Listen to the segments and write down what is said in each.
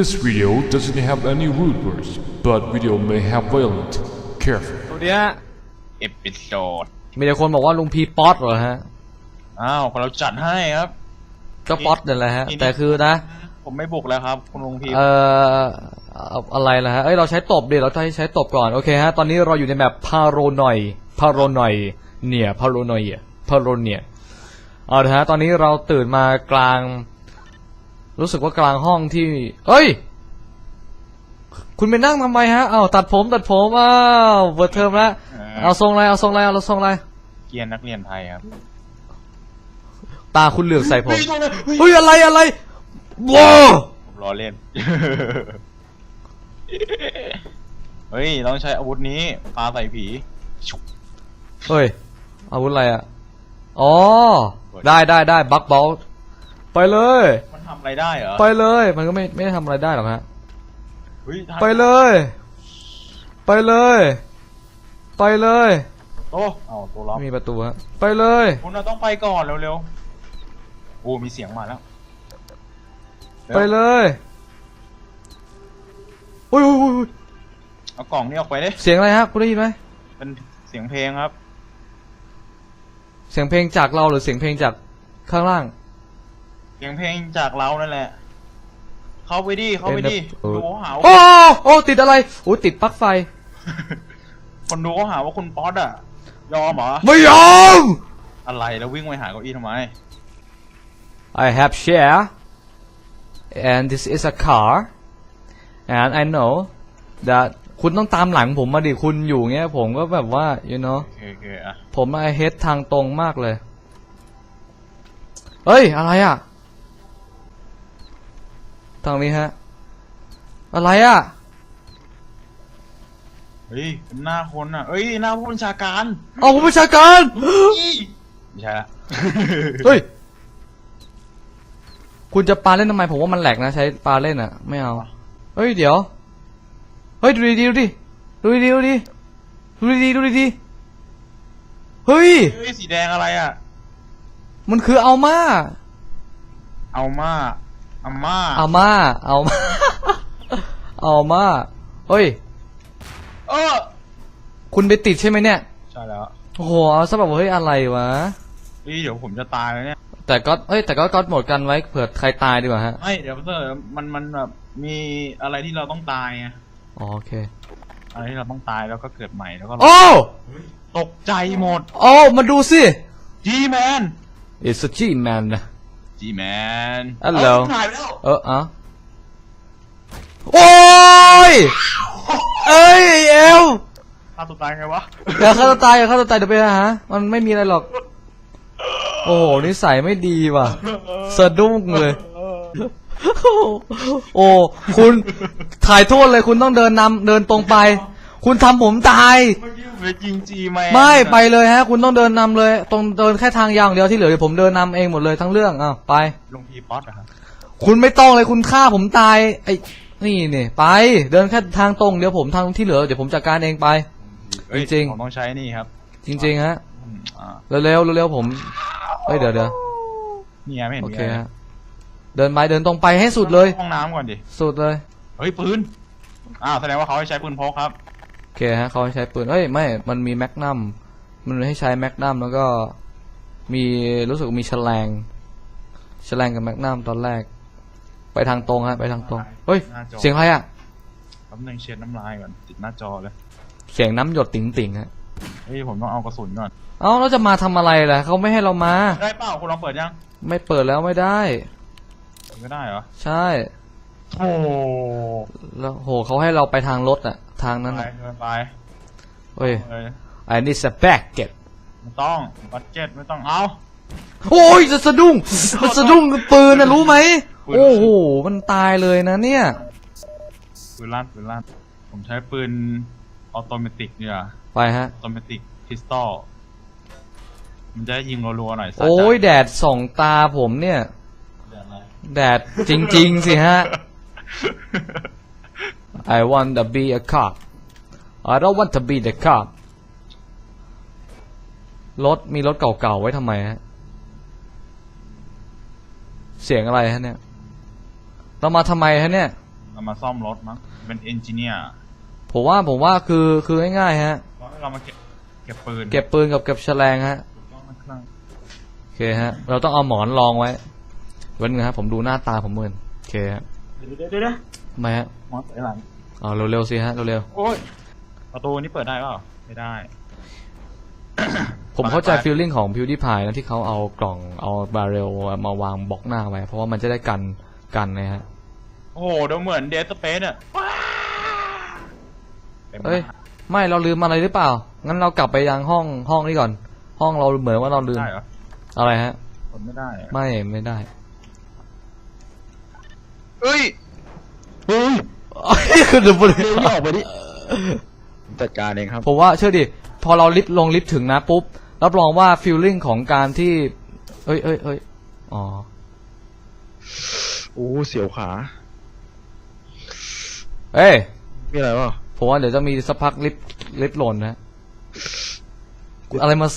This video doesn't have any rude words, but video may have violent. Careful. สวัสดีฮะเอพิโซดมีแต่คนบอกว่าลุงพีป๊อตเหรอฮะ อ้าวเราจัดให้ครับ ก็ป๊อตนั่นแหละฮะนี่แต่คือนะ ผมไม่บุกแล้วครับ คุณลุงพีเอ่อเอาอะไรล่ะฮะ เอ้ยเราใช้ตบดิเราใช้ใช้ตบก่อน โอเคฮะ ตอนนี้เราอยู่ในแบบพาโรนอยพาโรนอยเนี่ยพาโรนอยพาโรเนียเอาละฮะ ตอนนี้เราตื่นมากลาง รู้สึกว่ากลางห้องที่ เอ้ย คุณไปนั่งทำไมฮะอ้าวตัดผมตัดผมอ้าวเปิดเทอมแล้วเอาทรงอะไรเอาทรงอะไรเอาทรงอะไรเกียร์นักเรียนไทยครับ ตาคุณเหลือกใส่ผมเฮ้ยอะไรอะไรว้าวผมล้อเล่น เฮ้ยต้องใช้อาวุธนี้ปาใส่ผีชุบเฮ้ย อาวุธอะไรอะ อ๋อ ได้ได้ได้บักบอลไปเลยมันทำอะไรได้เหรอไปเลย มันก็ไม่ไม่ได้ทำอะไรได้หรอกฮะ เฮ้ยไปเลย ไปเลย ไปเลย โอ้เอาตัวล็อกไม่มีประตูฮะ ไปเลย คุณเราต้องไปก่อนเร็วๆ โอ้มีเสียงมาแล้วร็วไปเลยอุ้ยอุ้ยอุ้ยอุ้ยเอากล่องนี้ออกไปดิเสียงอะไรฮะคุณได้ยินไหม เป็นเสียงเพลงครับ เสียงเพลงจากเราหรือเสียงเพลงจากข้างล่าง เสียงเพลงจากเรานั่นแหละ เข้าไปดิเข้าไปดิเออดูเขาหาโอ้ว่าโอ้ติดอะไรโอ้ติดปลั๊กไฟ คนดูเขาหาว่าคุณป๊อตอะยอมเหรอ ไม่ยอม อะไรแล้ววิ่งไปหาเก้าอี้ทำไม I have share and this is a car and I know that คุณต้องตามหลังผมมาดิคุณอยู่เงี้ย ผมก็แบบว่า you know โอเคโอเคอะผมไอเฮดทางตรงมากเลย เฮ้ย อะไรอะ ทางนี้ฮะ อะไรอะ เฮ้ยเป็นหน้าคนอะเอ้ยหน้าผู้บัญชาการเอาผู้บัญชาการ อี้ไม่ใช่ละเฮ้ย คุณจะปาเล่นทำไม ผมว่ามันแหลกนะ ใช้ปาเล่นอะ ไม่เอา เฮ้ย เดี๋ยว เฮ้ย ดูดีๆดูดิดูดีๆดูดิดูดีๆดูดีๆเฮ้ย เฮ้ยสีแดงอะไรอะมันคือเอามา เอามา อาม่าเอามาเอามาเอามาเฮ้ย เออคุณไปติดใช่ไหมเนี่ยใช่แล้วโอ้โหเอาซะแบบว่าเฮ้ยอะไรวะเฮ้ยเดี๋ยวผมจะตายแล้วเนี่ยแต่ก็เอ้ยแต่ก็ก็หมดกันไว้เผื่อใครตายดีกว่าฮะไม่เดี๋ยวเตอร์มันมันแบบมีอะไรที่เราต้องตายไงอ๋อโอเคอะไรที่เราต้องตายแล้วก็เกิดใหม่แล้วก็โอ้ตกใจหมด โอ้มาดูสิจีแมน It's a G-man นะ จีแมน Hello ถ่ายไปแล้วเอออะโอ้ยเอ้ยเอลฆ่าตัวตายไงวะอย่าฆ่าตัวตายอย่าฆ่าตัวตายเดี๋ยวไปหามันไม่มีอะไรหรอก โอ้โหนิสัยไม่ดีว่ะสะดุ้งเลยโอ้ คุณถ่ายโทษเลยคุณต้องเดินนำเดินตรงไป คุณทำผมตาย เมื่อกี้ผมไปยิงจีแมนไม่ไปเลยฮะ คุณต้องเดินนำเลย ตรงเดินแค่ทางยาวอย่างเดียวที่เหลือเดี๋ยวผมเดินนำเองหมดเลยทั้งเรื่องอ้าวไป ลงพีป๊อตอะครับคุณไม่ต้องเลยคุณฆ่าผมตาย ไอ้นี่นี่ไป เดินแค่ทางตรงเดี๋ยวผมทางที่เหลือเดี๋ยวผมจัดการเองไป เอ้ยจริงๆ ผมต้องใช้นี่ครับจริง ๆ ฮะ อืมอ่าเร็วๆเร็วๆผมเอ้ยเดี๋ยวเดี๋ยวนี่ไงไม่เห็นโอมีเคอะไรฮะเดินไปเดินตรงไปให้สุดเลย ห้องน้ำก่อนดิ สุดเลย เฮ้ยปืน อ้าวแสดงว่าเขาให้ใช้ปืนพกครับโอ เคฮะเขาให้ใช้ปืนเอ้ยไม่มันมีแมกนัมมันให้ใช้แมกนัมแล้วก็มีรู้สึกมีแฉลงแฉลงกับแมกนัมตอนแรก ไปทางตรงฮะไปทางตรงเฮ้ยหน้าจอเสียงใครอะแป๊บนึงเช็ดน้ำลายก่อนติดหน้าจอเลยเสียงน้ำหยดติ๋งๆฮะเฮ้ยผมต้องเอากระสุนก่อนเอ้าเราจะมาทำอะไรล่ะเขาไม่ให้เรามา ได้เปล่าคุณลองเปิดยัง ไม่เปิดแล้วไม่ได้เปิดไม่ได้เหรอ ใช่ โอ้แล้วโหเขาให้เราไปทางรถอะทางนั้นไปอะเดินไปเฮ้ยเอ้ย I need a bucket ไม่ต้องบัตเจ็ตไม่ต้องเอา โอ้ยจะสะดุ้งมันสะดุ้งกับปืนนะรู้ไหมปืน โอ้โหมันตายเลยนะเนี่ย ปืนลั่นปืนลั่นผมใช้ปืนออโตเมติกเนี่ยไปฮะ ออโตเมติกพิสตอลมันจะได้ยิงรัวๆหน่อยสะใจโอ้ยแดดส่องตาผมเนี่ยเดี๋ยวอะไรแดดจริง ๆ สิฮะ I want to be a cop I don't want to be the cop รถมีรถเก่าๆไว้ทำไมฮะ เสียงอะไรฮะเนี่ย เรามาทำไมฮะเนี่ย เรามาซ่อมรถมั้ง เป็นเอนจิเนียร์ ผมว่าผมว่าคือคือง่ายๆฮะ เรามาเก็บเก็บปืน เก็บปืนกับเก็บแฉลงฮะถูกต้องนะครับโอเคฮะ เราต้องเอาหมอนรองไว้ เว้นงครับผมดูหน้าตาผมเหมือนโอเคฮะ เดี๋ยวเดี๋ยวเดี๋ยวเดี๋ยวทำไมฮะมอสไอหลังเอาเร็วๆสิฮะเร็วโอ้ยประตูนี้เปิดได้เปล่าไม่ได้ ๆผมเข้าใจไปฟีลลิ่งของพิวดี้พายนะที่เขาเอากล่องเอาบาเรลมาวางบล็อกหน้าไว้เพราะว่ามันจะได้กันกันนะฮะโอ้โหเดี๋ยวเหมือนเดสเปซอะต็มเอ้ยมากไม่เราลืมอะไรหรือเปล่า งั้นเรากลับไปยังห้องห้องนี้ก่อน ห้องเราเหมือนว่าเราลืมได้เหรออะไรฮะกดไม่ได้อะไม่ไม่ได้ เฮ้ยเฮ้ยคือเดี๋ยวผมเร็วนี่ออกไปดิจัดการเองครับ ผมว่าเชื่อดิ พอเราลิฟต์ลงลิฟต์ถึงนะปุ๊บ รับรองว่าฟีลลิ่งของการที่เอ้ยเอ้ยเอ้ยอ๋อ โอ้เสียวขา เอ้ย มีอะไรวะ ผมว่าเดี๋ยวจะมีสักพักลิฟต์ลิฟต์หล่นนะ อะไรมา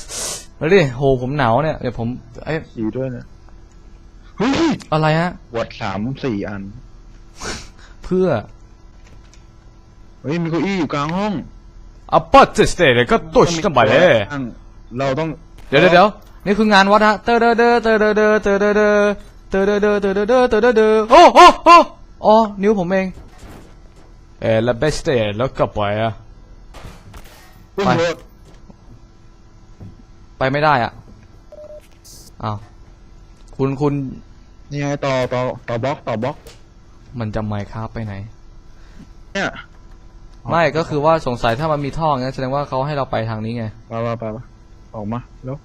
มาดิโหผมหนาวเนี่ย เดี๋ยวผมเอ้ยสีด้วยนะ เฮ้ยอะไรฮะวัดสามสี่อัน เพื่อเฮ้ยมีเก้าอี้อยู่กลางห้องอัปเปอร์สเตย์ก็ตุชกันไปเลยนั่งเราต้องเดี๋ยวเดี๋ยวเดี๋ยวนี่คืองานวัดฮะเตอเดอเดอเตอเดอเดอเตอเดอเดอเตอเดอเดอเตอเดอเดอเตอเดอเดอโอ้โอ้โอ้อ๋อนิ้วผมเองเออแล้วเบสเตย์แล้วก็ไปอะไปไปไปไม่ได้อะอ้าวคุณคุณ นี่ไงต่อต่อต่อบล็อกต่อบล็อกมันจะไมค์ครับไปไหน เนี่ยไม่ก็คือว่าสงสัยถ้ามันมีท่องั้นแสดงว่าเขาให้เราไปทางนี้ไง ไปไปไปไปออกมาแล้ว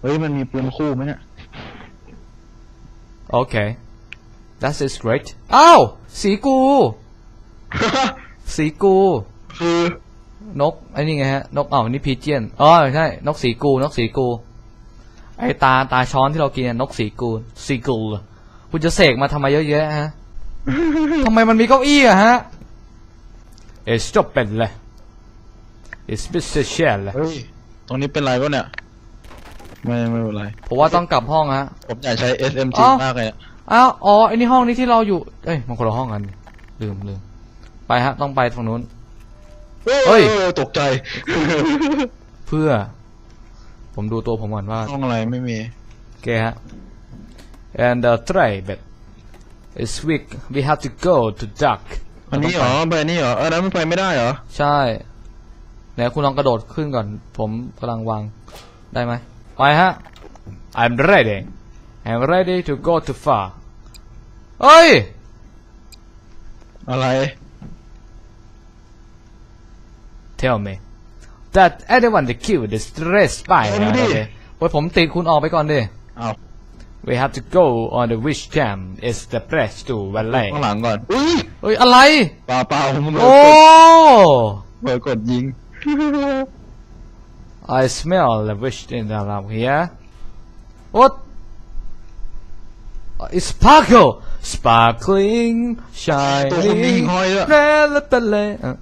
เฮ้ยมันมีปืนคู่ไหมเนี่ย โอเค that is great อ้าวสีกู สีกู คือนกไอ้นี่ไงฮะ นกอ้าวนี่พีเจียนอ๋อใช่ นกสีกู นกสีกู ไอตาตาช้อนที่เรากินเนี่ยนกสีกูสีกูคุณจะเสกมาทำไมเยอะแยะฮะทำไมมันมีเก้าอี้อะฮะ It's stop เป็นเลย It's Mr. Shell เลยเฮ้ยตรงนี้เป็นไรวะเนี่ย ไม่ไม่เป็นไรผมว่าต้องกลับห้องฮะ ผมอยากใช้ SMG อ๋อมากเลยอะอ้าวอ๋อไอ้นี่ห้องนี้ที่เราอยู่ เอ้ยมันคนละห้องกัน ลืมลืมไปฮะ ต้องไปทางนู้น เฮ้เฮ้ยยตกใจ เพื่อ ผมดูตัวผมก่อนว่าห้องอะไรไม่มีโอเคฮะ and uh, try but it's weak we have to go to duck อันนี้เหรอไปนี่เหรอเออนั้นมันไปไม่ได้เหรอ ใช่ไหนคุณลองกระโดดขึ้นก่อน ผมกำลังวางได้ไหมไปฮะ I'm ready I'm ready to go too far เอ้ย อะไร tell me that anyone that killed the stress spy เอาดิ โอเคโอ้ยผมติดคุณออกไปก่อนดิ เอา we have to go on the wish camp is the place to valley ข้างหลังก่อนอุ้ย เอ้ย อะไร เปล่าเปล่าผมเผล โอ้ อกดเผลอกดยิง I smell the wish in the around here what Uh, it's sparkle sparkling ตัวคนยิง shining ห้อยด้วย relevant uh,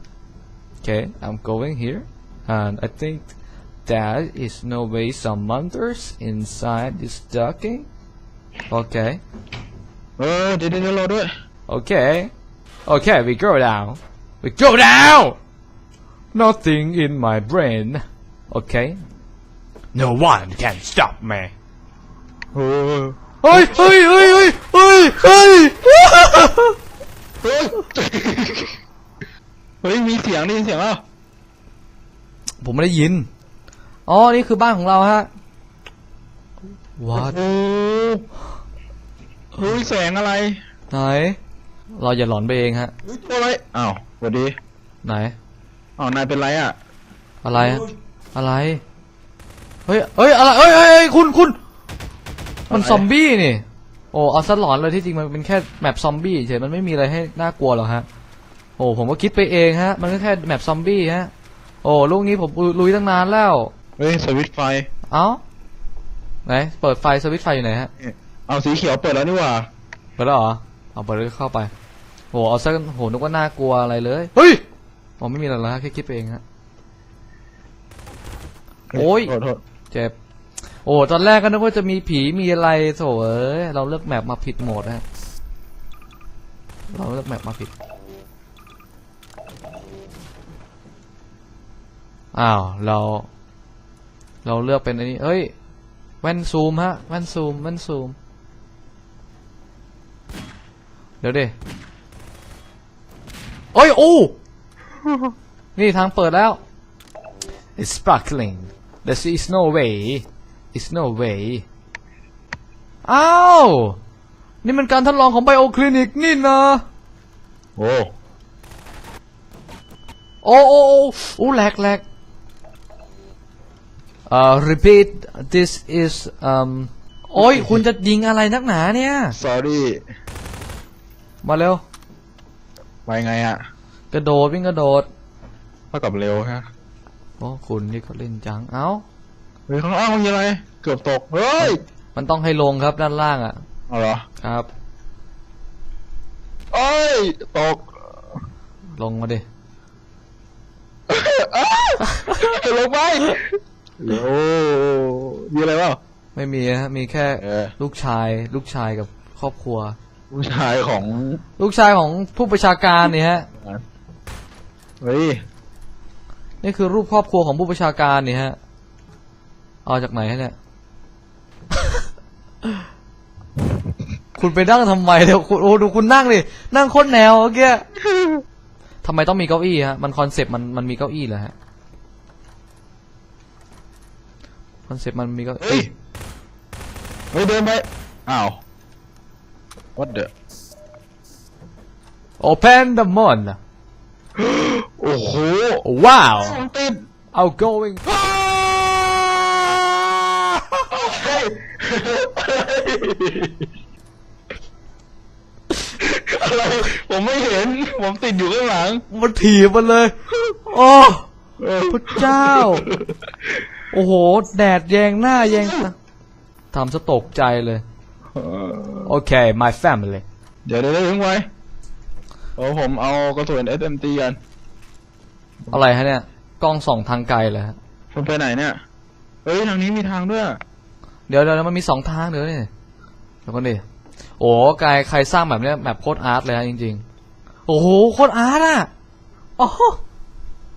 okay I'm going here and I think there is no way some monsters inside this ducking okay เออเดี๋ยวเดี๋ยวรอด้วย Okay. Okay, we go down. We go down! Nothing in my brain. Okay. No one can stop me. โอ้ย เฮ้ยเฮ้ยเฮ้ยเฮ้ยเฮ้ยเฮ้ย เฮ้ยเฮ้ยมีเสียงได้ยินเสียงแล้ว ผมไม่ได้ยิน อ๋อ นี่คือบ้านของเราฮะ What โอ้เฮ้ยแสงอะไร ไหน เราอย่าหลอนไปเองฮะเฮ้ยตัวอะไร อ้าวสวัสดี ไหน อ้าว นายเป็นไรอะ อะไรฮะอะไร เฮ้ยเฮ้ย อะไรเฮ้ยเฮ้ยเฮ้ยคุณคุณ มันอะไร ซอมบี้นี่ โอ้ เอาซะหลอนเลยที่จริงมันเป็นแค่แมปซอมบี้เฉยมันไม่มีอะไรให้น่ากลัวหรอกฮะ โอ้ ผมก็คิดไปเองฮะ มันก็แค่แมปซอมบี้ฮะ โอ้ลูกนี้ผมลุยตั้งนานแล้ว เฮ้ยสวิตช์ไฟ เอ้าไหนเปิดไฟสวิตช์ไฟอยู่ไหนฮะ เอาสีเขียวเปิดแล้วนี่หว่า เปิดแล้วเหรอ เอาเปิดแล้วก็เข้าไปโอ้เอาซะโหนึกว่าน่ากลัวอะไรเลย เฮ้ยอ๋อไม่มีอะไรแล้วฮะแค่คิดไปเองฮะ โอ้ยโทษโทษเจ็บ โอ้ตอนแรกก็นึกว่าจะมีผีมีอะไรโถเอ้ยเราเลือกแมปมาผิดโหมดฮะ เราเลือกแมปมาผิด อ้าวเรา เราเลือกเป็นอันนี้ เอ้ย แว่นซูมฮะ แว่นซูม แว่นซูม เดี๋ยวดิโอ้ยโอ้นี่ทางเปิดแล้ว It's sparkling There is no way It's no way อ้าว นี่มันการทดลองของไบโอคลินิกนี่นะ โอ้ โอ้โอ้โอ้โอ้แหลกแหลก เอ่อ repeat this is um โอ้ย คุณจะยิงอะไรนักหนาเนี่ย sorry มาเร็ว ไปไงอะ กระโดดวิ่งกระโดดเท่ากับเร็วฮะโอ้คุณนี่ก็เล่นจัง เอ้า เฮ้ยข้างล่างมีอะไร เกือบตก เฮ้ย มันต้องให้ลงครับด้านล่างอะเอาเหรอ ครับเอ้ย ตก ลงมาดิลงไป โอ้มีอะไรเปล่าไม่มีฮะมีแค่เออลูกชาย ลูกชายกับครอบครัวผู้ชายของ ลูกชายของผู้ประชาการนี่ฮะเฮ้ยนี่คือรูปครอบครัวของผู้ประชาการนี่ฮะเอาจากไหนฮะเนี่ยคุณไปนั่งทำไมเดี๋ยวคุณโอ้ดูคุณนั่งดินั่งโคตรแนวเมื่อกี้ทำไมต้องมีเก้าอี้ฮะมันคอนเซปต์มันมันมีเก้าอี้เหรอฮะ ค อนเซปต์มันมีเก้าเฮ้ยอี้เฮ้ยเดินไปอ้าว what the Open the moon โอ้โห ว้าวมันติด outgoing เฮ้ยอะไร ผมไม่เห็น ผมติดอยู่ข้างหลัง มันถีบมันเลย โอ้เออพระเจ้า โอ้โห แดดแยงหน้าแยงตาทำซะตกใจเลยโอเค my family เดี๋ยวเดี๋ยวเดี๋ยวถึงไว้โอ้ผมเอากระสุน SMT กันอะไรฮะเนี่ย กล้องส่องทางไกลเลยฮะมันไปไหนเนี่ยเฮ้ยทางนี้มีทางด้วยเดี๋ยวเดี๋ยวมันมีสองทางเดี๋ยวนี่เดี๋ยวก่อนดิโอ้กายใครสร้างแบบเนี้ยแบบโคตรอาร์ตเลยฮะจริง ๆ โอ้โหโคตรอาร์ตอะโอ้โห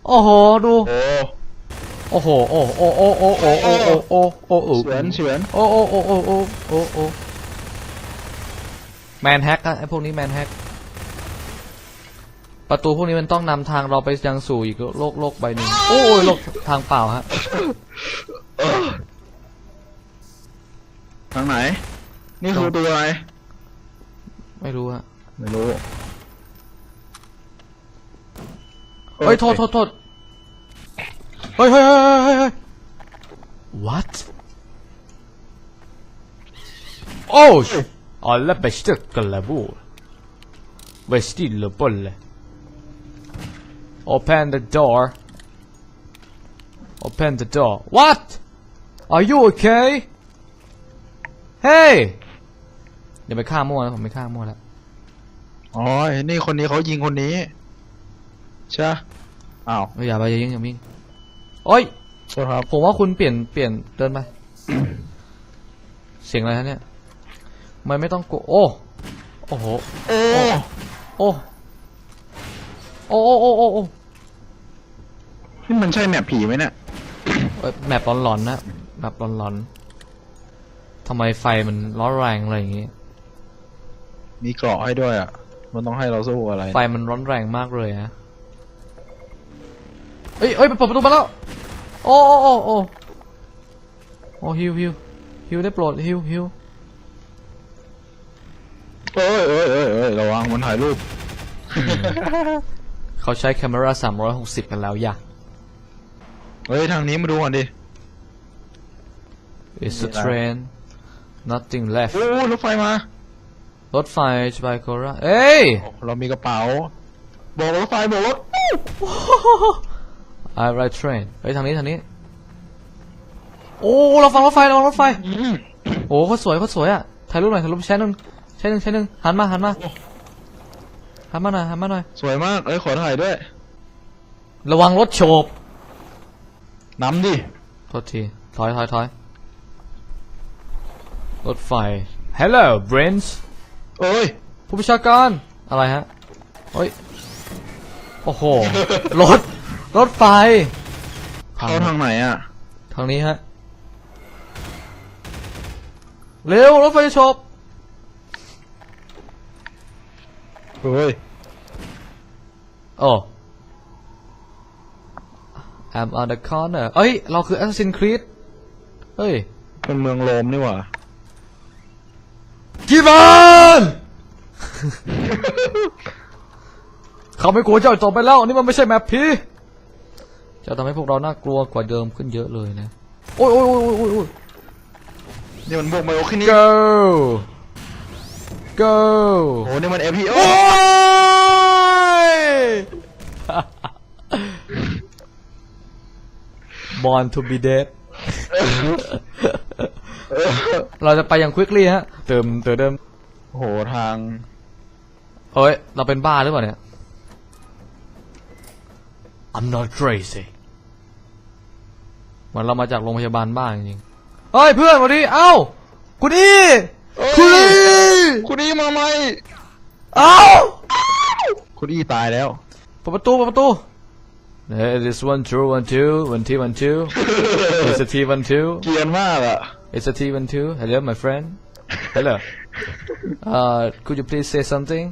โอ้โหดู โอ้ โอ้โหโอ้โอ้โอ้โอ้โอ้โอ้โอ้โอ้โอ้โอ้เฉือนเฉือนโอ้โอ้โอ้โอ้โอ้โอ้โอ้แมนแฮกอะไอพวกนี้แมนแฮกประตูพวกนี้มันต้องนำทางเราไปยังสู่อีกโลกโลกใบหนึ่งโอ้ยโลกทางเปล่าฮะทางไหน นี่คือตัวอะไร ไม่รู้ฮะไม่รู้เฮ้ยโทษโทษโทษ เฮ้ยเฮ้ยเฮ้ยเฮ้ยเฮ้ย what โอ้ย alla bestückele bor Var stille bolle Open the door Open the door What Are you okay Hey อย่าไปฆ่ามั่วนะผมไม่ฆ่ามั่วแล้วอ๋อไอ้นี่คนนี้เขายิงคนนี้ใช่ปะอ้าวเอ้ยอย่าไปอย่ายิงอย่ายิง โอ้ยโทษครับ ผมว่าคุณเปลี่ยนเปลี่ยนเดินไป เสียงอะไรฮะเนี่ย มันไม่ต้องกลัวโอ้ โอ้โหโอ้โอ้ โอ้โอ้โอ้โอ้โอ้นี่มันใช่แมปผีไหมเนี่ย เอ้ยแมปร้อนๆนะแมปร้อนๆทำไมไฟมันร้อนแรงอะไรอย่างงี้ มีเกราะให้ด้วยอะ มันต้องให้เราสู้อะไร ไฟมันร้อนแรงมากเลยฮะ เอ้ยเอ้ยเปิดประตูมาแล้ว โอ้โอ้โอ้โอ้โอ้ฮิวฮิวฮิวได้โปรดฮิวฮิวเอ้ยเอ้ยเอ้ยเอ้ยระวังมันถ่ายรูป เขาใช้แคมรา360 กันแล้วอย่า เฮ้ย ทางนี้มาดูก่อนดิ It's a train nothing left โอ้รถไฟมารถไฟจะไปโคราชเอ้ย เรามีกระเป๋า บอกรถไฟบอกรถ I ride train เฮ้ยทางนี้ทางนี้ โอ้เราฟังรถไฟเราฟังรถไฟอืมโอ้เขาสวยเขาสวยอะ ถ่ายรูปหน่อยถ่ายรูปแชร์หนึ่งแชร์หนึ่งแชร์หนึ่งหันมาหันมาหันมาหน่อยหันมาหน่อย สวยมากเอ้ยขอถ่ายด้วย ระวังรถโฉบน้ำดิ โทษที ถอยถอยถอยรถไฟ Hello brains เอ้ย ผู้ประชาการ อะไรฮะ เฮ้ย โอ้โห รถ รถไฟเข้าทางไหนอะ ทางนี้ฮะ เร็ว รถไฟจะชบเฮ้ยโอ้ I'm on the corner เอ้ย เราคือ Assassin's Creed เฮ้ย เป็นเมืองโรมนี่หว่ากีมันเขาไม่กลัวเจ้าต่อไปแล้ว นี่มันไม่ใช่แมปพี จะทำให้พวกเราน่ากลัวกว่าเดิมขึ้นเยอะเลยนะ โอ้ยโอ้ยโอ้ยโอ้ยโอ้ยนี่มันบวกไมโอขึ้นนี่ go go โอ้นี่มันเอพีโอโอ้ย Born to be dead เราจะไปอย่าง quickly ฮะ เติมเติมเติมโอ้โหทาง เอ้ย เราเป็นบ้าหรือเปล่าเนี่ย I'm not crazy เห มือนเรามาจากโรงพยาบาลบ้าจริงๆเฮ้ยเพื่อนสวัสดีเอ้าคุณอีเอ้ยคุณอีคุณอี้มาไหมเอ้าคุณอี้ตายแล้วเปิดประตูเปิดประตู Hey, this one two one two one two one two It's a T one two เกรียนมากอะ It's a T one two Hello my friend Hello uh could you please say something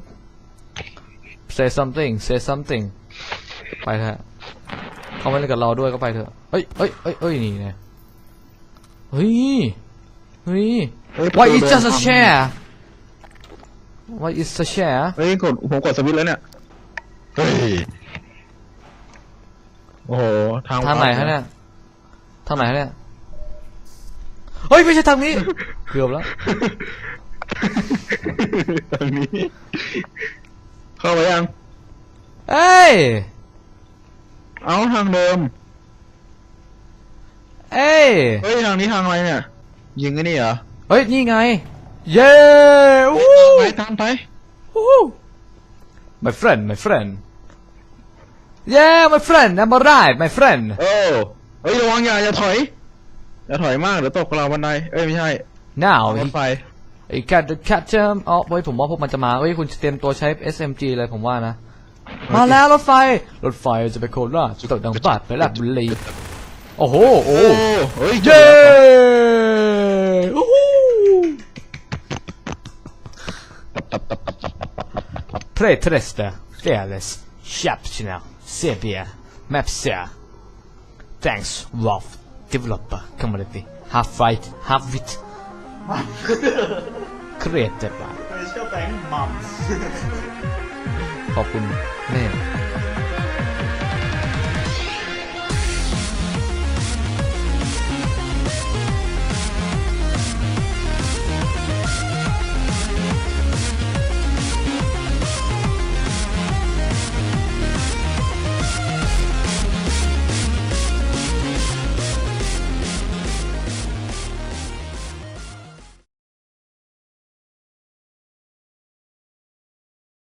Say something Say something ไปเถอะ เขาไม่เล่นกับเราด้วยก็ไปเถอะเอ้ยเอ้ยเอ้ยเอ้ยนี่ไงเฮ้ยเฮ้ยเฮ้ย What is ประตู just a เดิน chair What is a chair เฮ้ยกดผมกดสวิตช์แล้วเนี่ยเฮ้ยโอ้โหทางทางไหนฮะเนี่ยทางไหนฮะเนี่ยเฮ้ยไม่ใช่ทางนี้เกือบแล้วทางนี้เข้าไปยังเอ้ย เอาทางเดิม เอ้ย เฮ้ยทางนี้ทางอะไรเนี่ย ยิงไอ้นี่เหรอเฮ้ย นี่ไง เย้วู้ไปตามไป วู้ my friend my friend yeah my friend I'm alright my friend เออเฮ้ยระวังอย่าอย่าถอย อย่าถอยมากเดี๋ยวตกราวบันไดเอ้ยไม่ใช่ now รถไฟไอ้ cat the cat jump อ๋อเฮ้ยผมว่าพวกมันจะมาเฮ้ยคุณเตรียมตัวใช้ SMG เลยผมว่านะ มาแล้วรถไฟ รถไฟจะไปโคราชจะตกดังบาดไปลาดบุรีโอ้โหโอ้โอ้เฮ้ยเย้อู้หู Pretresta, fearless, sharp channel, severe, mapsia. Thanks, Wolf, developer, community, half fight, half wit. Created by เชื่อแบงค์มัม ขอบคุณแม่